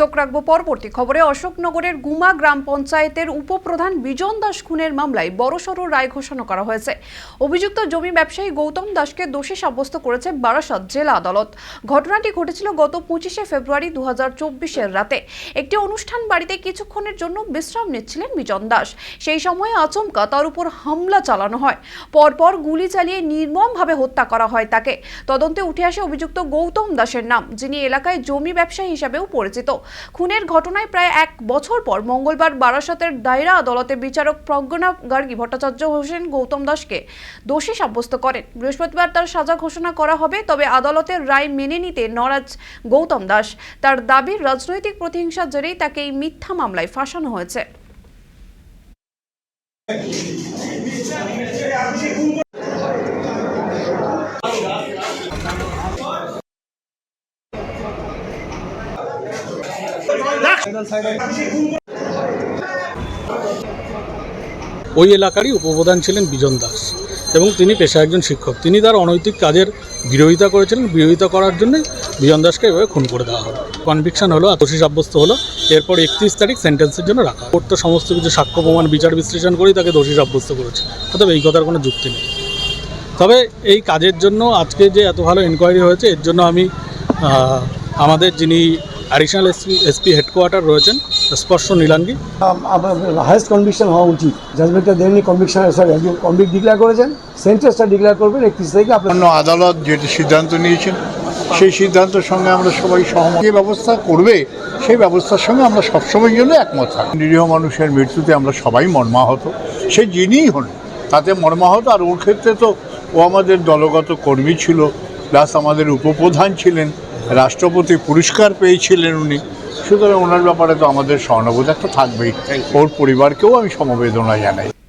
চোখ রাখব পরবর্তী খবরে। অশোকনগরের গুমা গ্রাম পঞ্চায়েতের উপপ্রধান বিজন দাস খুনের মামলায় বড়সড় রায় ঘোষণা করা হয়েছে। অভিযুক্ত জমি ব্যবসায়ী গৌতম দাসকে দোষী সাব্যস্ত করেছে বারাসত জেলা আদালত। ঘটনাটি ঘটেছিল গত পঁচিশে ফেব্রুয়ারি দু হাজার রাতে। একটি অনুষ্ঠান বাড়িতে কিছুক্ষণের জন্য বিশ্রাম নিচ্ছিলেন বিজন দাস। সেই সময়ে আচমকা তার উপর হামলা চালানো হয়। পরপর গুলি চালিয়ে নির্মমভাবে হত্যা করা হয় তাকে। তদন্তে উঠে আসে অভিযুক্ত গৌতম দাসের নাম, যিনি এলাকায় জমি ব্যবসায়ী হিসাবেও পরিচিত। খুনের ঘটনায় প্রায় এক বছর পর মঙ্গলবার বারাসতের দায়রা আদালতে বিচারক প্রজ্ঞনা গার্গী, ভট্টাচার্য হোসেন গৌতম দাসকে দোষী সাব্যস্ত করেন। বৃহস্পতিবার তার সাজা ঘোষণা করা হবে, তবে আদালতের রায় মেনে নিতে নরাজ গৌতম দাস। তার দাবির রাজনৈতিক প্রতিহিংসার জেরেই তাকে এই মিথ্যা মামলায় ফাঁসানো হয়েছে। ওই এলাকারই উপপ্রধান ছিলেন বিজন দাস এবং তিনি পেশা একজন শিক্ষক। তিনি তার অনৈতিক কাজের বিরোধিতা করেছিলেন। বিরোধিতা করার জন্য বিজন দাসকে এভাবে খুন করে দেওয়া হলো। কনভিকশন হলো দোষী সাব্যস্ত হলো, এরপর একত্রিশ তারিখ সেন্টেন্সের জন্য রাখা কোর্ট তো সমস্ত কিছু সাক্ষ্য, প্রমাণ, বিচার, বিশ্লেষণ করেই তাকে দোষী সাব্যস্ত করেছে। অতএব এই কথার কোনো যুক্তি নেই। তবে এই কাজের জন্য আজকে যে এত ভালো এনকোয়ারি হয়েছে, এর জন্য আমি আমাদের যিনি অ্যাডিশনাল এসপি এসপি হেডকোয়ার্টার রয়েছেন স্পর্শ নীলাঙ্গি। হায়েস্ট কনভিকশন হওয়া উচিত। জাজমেন্টটা দেননি কনভিকশন সরি একজন কনভিক্ট ডিক্লেয়ার করেছেন সেন্টেন্সটা ডিক্লেয়ার করবেন একত্রিশ তারিখে আপনার অন্য আদালত যেটি সিদ্ধান্ত নিয়েছেন সেই সিদ্ধান্তের সঙ্গে আমরা সবাই সহমত। যে ব্যবস্থা করবে সেই ব্যবস্থার সঙ্গে আমরা সবসময়ের জন্য একমত থাকি। নিরীহ মানুষের মৃত্যুতে আমরা সবাই মর্মাহত। সে যিনিই হন তাতে মর্মাহত। আর ওর ক্ষেত্রে তো ও আমাদের দলগত কর্মী ছিল প্লাস আমাদের উপপ্রধান ছিলেন। রাষ্ট্রপতি পুরস্কার পেয়েছিলেন উনি। সুতরাং ওনার ব্যাপারে তো আমাদের সহানুভূতি একটা থাকবেই। ওর পরিবারকেও আমি সমবেদনা জানাই।